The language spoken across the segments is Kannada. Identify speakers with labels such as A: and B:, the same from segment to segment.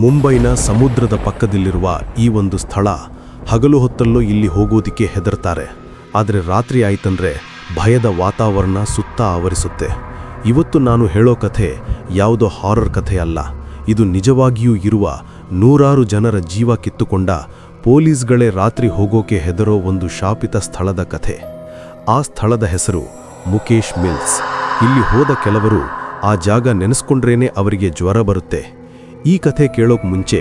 A: ಮುಂಬೈನ ಸಮುದ್ರದ ಪಕ್ಕದಲ್ಲಿರುವ ಈ ಒಂದು ಸ್ಥಳ ಹಗಲು ಹೊತ್ತಲ್ಲೂ ಇಲ್ಲಿ ಹೋಗೋದಿಕ್ಕೆ ಹೆದರ್ತಾರೆ. ಆದರೆ ರಾತ್ರಿ ಆಯ್ತಂದ್ರೆ ಭಯದ ವಾತಾವರಣ ಸುತ್ತ ಆವರಿಸುತ್ತೆ. ಇವತ್ತು ನಾನು ಹೇಳೋ ಕಥೆ ಯಾವುದೋ ಹಾರರ್ ಕಥೆ ಅಲ್ಲ. ಇದು ನಿಜವಾಗಿಯೂ ಇರುವ ನೂರಾರು ಜನರ ಜೀವ ಕಿತ್ತುಕೊಂಡ ಪೊಲೀಸ್ಗಳೇ ರಾತ್ರಿ ಹೋಗೋಕೆ ಹೆದರೋ ಒಂದು ಶಾಪಿತ ಸ್ಥಳದ ಕಥೆ. ಆ ಸ್ಥಳದ ಹೆಸರು ಮುಕೇಶ್ ಮಿಲ್ಸ್. ಇಲ್ಲಿ ಹೋದ ಕೆಲವರು ಆ ಜಾಗ ನೆನೆಸ್ಕೊಂಡ್ರೇನೆ ಅವರಿಗೆ ಜ್ವರ ಬರುತ್ತೆ. ಈ ಕಥೆ ಕೇಳೋಕ್ ಮುಂಚೆ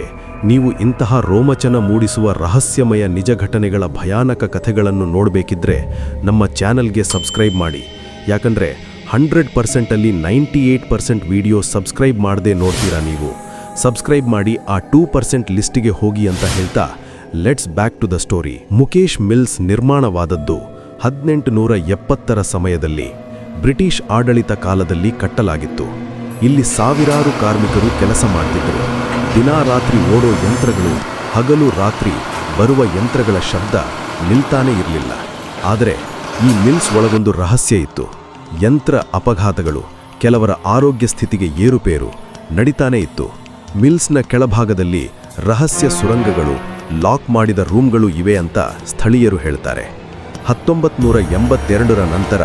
A: ನೀವು ಇಂತಹ ರೋಮಚನ ಮೂಡಿಸುವ ರಹಸ್ಯಮಯ ನಿಜ ಘಟನೆಗಳ ಭಯಾನಕ ಕಥೆಗಳನ್ನು ನೋಡಬೇಕಿದ್ರೆ ನಮ್ಮ ಚಾನಲ್ಗೆ ಸಬ್ಸ್ಕ್ರೈಬ್ ಮಾಡಿ. ಯಾಕಂದ್ರೆ hundred ಪರ್ಸೆಂಟಲ್ಲಿ ninety eight percent video subscribe ಮಾಡದೆ ನೋಡ್ತೀರಾ ನೀವು. ಸಬ್ಸ್ಕ್ರೈಬ್ ಮಾಡಿ ಆ ಟೂ ಪರ್ಸೆಂಟ್ ಲಿಸ್ಟಿಗೆ ಹೋಗಿ ಅಂತ ಹೇಳ್ತಾ let's back to the story. Mukesh mills ನಿರ್ಮಾಣವಾದದ್ದು ಹದಿನೆಂಟು ನೂರ ಎಪ್ಪತ್ತರ ಸಮಯದಲ್ಲಿ ಬ್ರಿಟಿಷ್ ಆಡಳಿತ ಕಾಲದಲ್ಲಿ ಕಟ್ಟಲಾಗಿತ್ತು. ಇಲ್ಲಿ ಸಾವಿರಾರು ಕಾರ್ಮಿಕರು ಕೆಲಸ ಮಾಡ್ತಿದ್ದರು. ದಿನಾ ರಾತ್ರಿ ಓಡೋ ಯಂತ್ರಗಳು, ಹಗಲು ರಾತ್ರಿ ಬರುವ ಯಂತ್ರಗಳ ಶಬ್ದ ನಿಲ್ತಾನೆ ಇರಲಿಲ್ಲ. ಆದರೆ ಈ ಮಿಲ್ಸ್ ಒಳಗೊಂದು ರಹಸ್ಯ ಇತ್ತು. ಯಂತ್ರ ಅಪಘಾತಗಳು, ಕೆಲವರ ಆರೋಗ್ಯ ಸ್ಥಿತಿಗೆ ಏರುಪೇರು ನಡಿತಾನೇ ಇತ್ತು. ಮಿಲ್ಸ್ನ ಕೆಳಭಾಗದಲ್ಲಿ ರಹಸ್ಯ ಸುರಂಗಗಳು ಲಾಕ್ ಮಾಡಿದ ರೂಮ್ಗಳು ಇವೆ ಅಂತ ಸ್ಥಳೀಯರು ಹೇಳ್ತಾರೆ. ಹತ್ತೊಂಬತ್ತು ನೂರ ಎಂಬತ್ತೆರಡರ ನಂತರ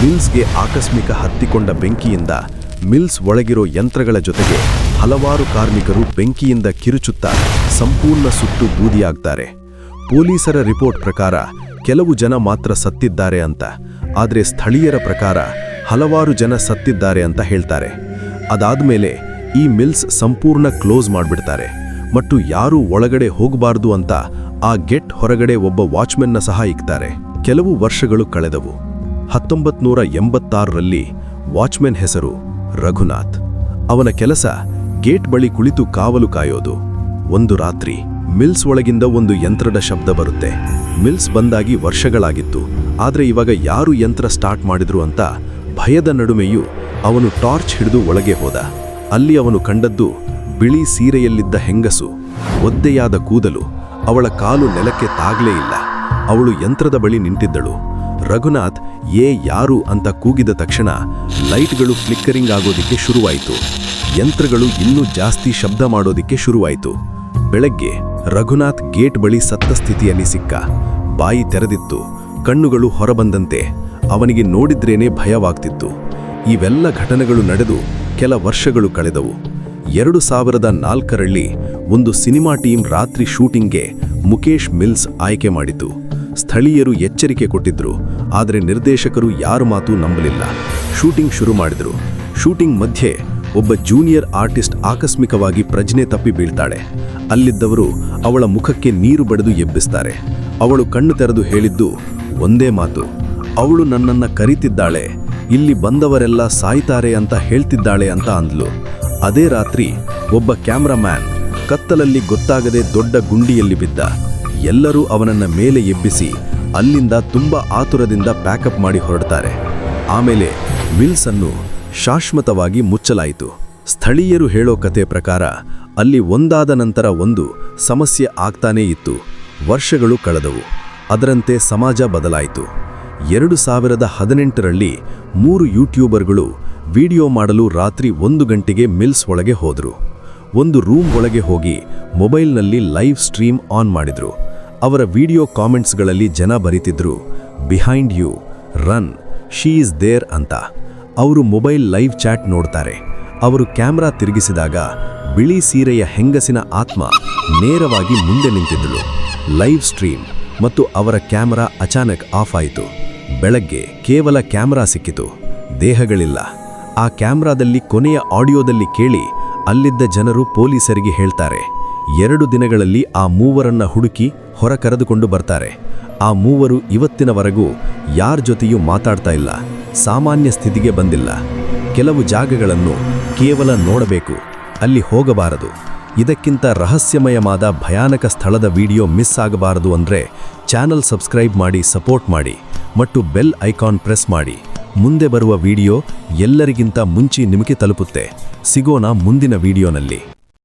A: ಮಿಲ್ಸ್ಗೆ ಆಕಸ್ಮಿಕ ಹತ್ತಿಕೊಂಡ ಬೆಂಕಿಯಿಂದ ಮಿಲ್ಸ್ ಒಳಗಿರೋ ಯಂತ್ರಗಳ ಜೊತೆಗೆ ಹಲವಾರು ಕಾರ್ಮಿಕರು ಬೆಂಕಿಯಿಂದ ಕಿರುಚುತ್ತಾ ಸಂಪೂರ್ಣ ಸುಟ್ಟು ಬೂದಿಯಾಗ್ತಾರೆ. ಪೊಲೀಸರ ರಿಪೋರ್ಟ್ ಪ್ರಕಾರ ಕೆಲವು ಜನ ಮಾತ್ರ ಸತ್ತಿದ್ದಾರೆ ಅಂತ, ಆದರೆ ಸ್ಥಳೀಯರ ಪ್ರಕಾರ ಹಲವಾರು ಜನ ಸತ್ತಿದ್ದಾರೆ ಅಂತ ಹೇಳ್ತಾರೆ. ಅದಾದ್ಮೇಲೆ ಈ ಮಿಲ್ಸ್ ಸಂಪೂರ್ಣ ಕ್ಲೋಸ್ ಮಾಡಿಬಿಡ್ತಾರೆ. ಮತ್ತು ಯಾರೂ ಒಳಗಡೆ ಹೋಗಬಾರ್ದು ಅಂತ ಆ ಗೆಟ್ ಹೊರಗಡೆ ಒಬ್ಬ ವಾಚ್ಮೆನ್ನ ಸಹ ಇಕ್ತಾರೆ. ಕೆಲವು ವರ್ಷಗಳು ಕಳೆದವು. ಹತ್ತೊಂಬತ್ತು ನೂರ ಎಂಬತ್ತಾರರಲ್ಲಿ ವಾಚ್ಮೆನ್ ಹೆಸರು ರಘುನಾಥ್. ಅವನ ಕೆಲಸ ಗೇಟ್ ಬಳಿ ಕುಳಿತು ಕಾವಲು ಕಾಯೋದು. ಒಂದು ರಾತ್ರಿ ಮಿಲ್ಸ್ ಒಳಗಿಂದ ಒಂದು ಯಂತ್ರದ ಶಬ್ದ ಬರುತ್ತೆ. ಮಿಲ್ಸ್ ಬಂದಾಗಿ ವರ್ಷಗಳಾಗಿತ್ತು. ಆದರೆ ಇವಾಗ ಯಾರು ಯಂತ್ರ ಸ್ಟಾರ್ಟ್ ಮಾಡಿದ್ರು ಅಂತ ಭಯದ ನಡುಮೆಯೂ ಅವನು ಟಾರ್ಚ್ ಹಿಡಿದು ಒಳಗೆ ಹೋದ. ಅಲ್ಲಿ ಅವನು ಕಂಡದ್ದು ಬಿಳಿ ಸೀರೆಯಲ್ಲಿದ್ದ ಹೆಂಗಸು, ಒದ್ದೆಯಾದ ಕೂದಲು, ಅವಳ ಕಾಲು ನೆಲಕ್ಕೆ ತಾಗ್ಲೇ ಇಲ್ಲ. ಅವಳು ಯಂತ್ರದ ಬಳಿ ನಿಂತಿದ್ದಳು. ರಘುನಾಥ್ ಏ ಯಾರು ಅಂತ ಕೂಗಿದ ತಕ್ಷಣ ಲೈಟ್ಗಳು ಫ್ಲಿಕ್ಕರಿಂಗ್ ಆಗೋದಿಕ್ಕೆ ಶುರುವಾಯಿತು. ಯಂತ್ರಗಳು ಇನ್ನೂ ಜಾಸ್ತಿ ಶಬ್ದ ಮಾಡೋದಿಕ್ಕೆ ಶುರುವಾಯಿತು. ಬೆಳಗ್ಗೆ ರಘುನಾಥ್ ಗೇಟ್ ಬಳಿ ಸತ್ತ ಸ್ಥಿತಿಯಲ್ಲಿ ಸಿಕ್ಕ. ಬಾಯಿ ತೆರೆದಿತ್ತು. ಕಣ್ಣುಗಳು ಹೊರಬಂದಂತೆ. ಅವನಿಗೆ ನೋಡಿದ್ರೇನೆ ಭಯವಾಗ್ತಿತ್ತು. ಇವೆಲ್ಲ ಘಟನೆಗಳು ನಡೆದು ಕೆಲ ವರ್ಷಗಳು ಕಳೆದವು. ಎರಡು ಸಾವಿರದ ನಾಲ್ಕರಲ್ಲಿ ಒಂದು ಸಿನಿಮಾ ಟೀಮ್ ರಾತ್ರಿ ಶೂಟಿಂಗ್ಗೆ ಮುಕೇಶ್ ಮಿಲ್ಸ್ ಆಯ್ಕೆ ಮಾಡಿತು. ಸ್ಥಳೀಯರು ಎಚ್ಚರಿಕೆ ಕೊಟ್ಟಿದ್ರು, ಆದರೆ ನಿರ್ದೇಶಕರು ಯಾರ ಮಾತು ನಂಬಲಿಲ್ಲ. ಶೂಟಿಂಗ್ ಶುರು ಮಾಡಿದ್ರು. ಶೂಟಿಂಗ್ ಮಧ್ಯೆ ಒಬ್ಬ ಜೂನಿಯರ್ ಆರ್ಟಿಸ್ಟ್ ಆಕಸ್ಮಿಕವಾಗಿ ಪ್ರಜ್ಞೆ ತಪ್ಪಿ ಬೀಳ್ತಾಳೆ. ಅಲ್ಲಿದ್ದವರು ಅವಳ ಮುಖಕ್ಕೆ ನೀರು ಬಡಿದು ಎಬ್ಬಿಸ್ತಾರೆ. ಅವಳು ಕಣ್ಣು ತೆರೆದು ಹೇಳಿದ್ದು, ಒಂದೇ ಮಾತು. ಅವಳು ನನ್ನನ್ನ ಕರೀತಿದ್ದಾಳೆ. ಇಲ್ಲಿ ಬಂದವರೆಲ್ಲ ಸಾಯ್ತಾರೆ ಅಂತ ಹೇಳ್ತಿದ್ದಾಳೆ ಅಂತ ಅಂದ್ಲು. ಅದೇ ರಾತ್ರಿ ಒಬ್ಬ ಕ್ಯಾಮ್ರಾಮ್ಯಾನ್ ಕತ್ತಲಲ್ಲಿ ಗೊತ್ತಾಗದೆ ದೊಡ್ಡ ಗುಂಡಿಯಲ್ಲಿ ಬಿದ್ದ. ಎಲ್ಲರೂ ಅವನನ್ನ ಮೇಲೆ ಎಬ್ಬಿಸಿ ಅಲ್ಲಿಂದ ತುಂಬಾ ಆತುರದಿಂದ ಪ್ಯಾಕಪ್ ಮಾಡಿ ಹೊರಡ್ತಾರೆ. ಆಮೇಲೆ ವಿಲ್ಸ್ ಅನ್ನು ಶಾಶ್ವತವಾಗಿ ಮುಚ್ಚಲಾಯಿತು. ಸ್ಥಳೀಯರು ಹೇಳೋ ಕತೆ ಪ್ರಕಾರ ಅಲ್ಲಿ ಒಂದಾದ ನಂತರ ಒಂದು ಸಮಸ್ಯೆ ಆಗ್ತಾನೇ ಇತ್ತು. ವರ್ಷಗಳು ಕಳೆದವು. ಅದರಂತೆ ಸಮಾಜ ಬದಲಾಯಿತು. ಎರಡು ಸಾವಿರದ ಹದಿನೆಂಟರಲ್ಲಿ ಮೂರು ಯೂಟ್ಯೂಬರ್ಗಳು ವಿಡಿಯೋ ಮಾಡಲು ರಾತ್ರಿ ಒಂದು ಗಂಟೆಗೆ ಮಿಲ್ಸ್ ಒಳಗೆ ಹೋದರು. ಒಂದು ರೂಮ್ ಒಳಗೆ ಹೋಗಿ ಮೊಬೈಲ್ನಲ್ಲಿ ಲೈವ್ ಸ್ಟ್ರೀಮ್ ಆನ್ ಮಾಡಿದ್ರು. ಅವರ ವಿಡಿಯೋ ಕಾಮೆಂಟ್ಸ್ಗಳಲ್ಲಿ ಜನ ಬರೀತಿದ್ರು, behind you, run, she is there ಅಂತ. ಅವರು ಮೊಬೈಲ್ ಲೈವ್ ಚಾಟ್ ನೋಡ್ತಾರೆ. ಅವರು ಕ್ಯಾಮ್ರಾ ತಿರುಗಿಸಿದಾಗ ಬಿಳಿ ಸೀರೆಯ ಹೆಂಗಸಿನ ಆತ್ಮ ನೇರವಾಗಿ ಮುಂದೆ ನಿಂತಿದ್ದಳು. ಲೈವ್ ಸ್ಟ್ರೀಮ್ ಮತ್ತು ಅವರ ಕ್ಯಾಮರಾ ಅಚಾನಕ್ ಆಫ್ ಆಯಿತು. ಬೆಳಗ್ಗೆ ಕೇವಲ ಕ್ಯಾಮ್ರಾ ಸಿಕ್ಕಿತು. ದೇಹಗಳಿಲ್ಲ. ಆ ಕ್ಯಾಮ್ರಾದಲ್ಲಿ ಕೊನೆಯ ಆಡಿಯೋದಲ್ಲಿ ಕೇಳಿ ಅಲ್ಲಿದ್ದ ಜನರು ಪೊಲೀಸರಿಗೆ ಹೇಳ್ತಾರೆ, ಎರಡು ದಿನಗಳಲ್ಲಿ ಆ ಮೂವರನ್ನ ಹುಡುಕಿ ಹೊರ ಕರೆದುಕೊಂಡು ಬರ್ತಾರೆ. ಆ ಮೂವರು ಇವತ್ತಿನವರೆಗೂ ಯಾರ ಜೊತೆಯೂ ಮಾತಾಡ್ತಾ ಇಲ್ಲ, ಸಾಮಾನ್ಯ ಸ್ಥಿತಿಗೆ ಬಂದಿಲ್ಲ. ಕೆಲವು ಜಾಗಗಳನ್ನು ಕೇವಲ ನೋಡಬೇಕು, ಅಲ್ಲಿ ಹೋಗಬಾರದು. ಇದಕ್ಕಿಂತ ರಹಸ್ಯಮಯವಾದ ಭಯಾನಕ ಸ್ಥಳದ ವಿಡಿಯೋ ಮಿಸ್ ಆಗಬಾರದು ಅಂದರೆ ಚಾನಲ್ ಸಬ್ಸ್ಕ್ರೈಬ್ ಮಾಡಿ, ಸಪೋರ್ಟ್ ಮಾಡಿ ಮತ್ತು ಬೆಲ್ ಐಕಾನ್ ಪ್ರೆಸ್ ಮಾಡಿ. ಮುಂದೆ ಬರುವ ವಿಡಿಯೋ ಎಲ್ಲರಿಗಿಂತ ಮುಂಚೆ ನಿಮಗೆ ತಲುಪುತ್ತೆ. ಸಿಗೋಣ ಮುಂದಿನ ವಿಡಿಯೋನಲ್ಲಿ.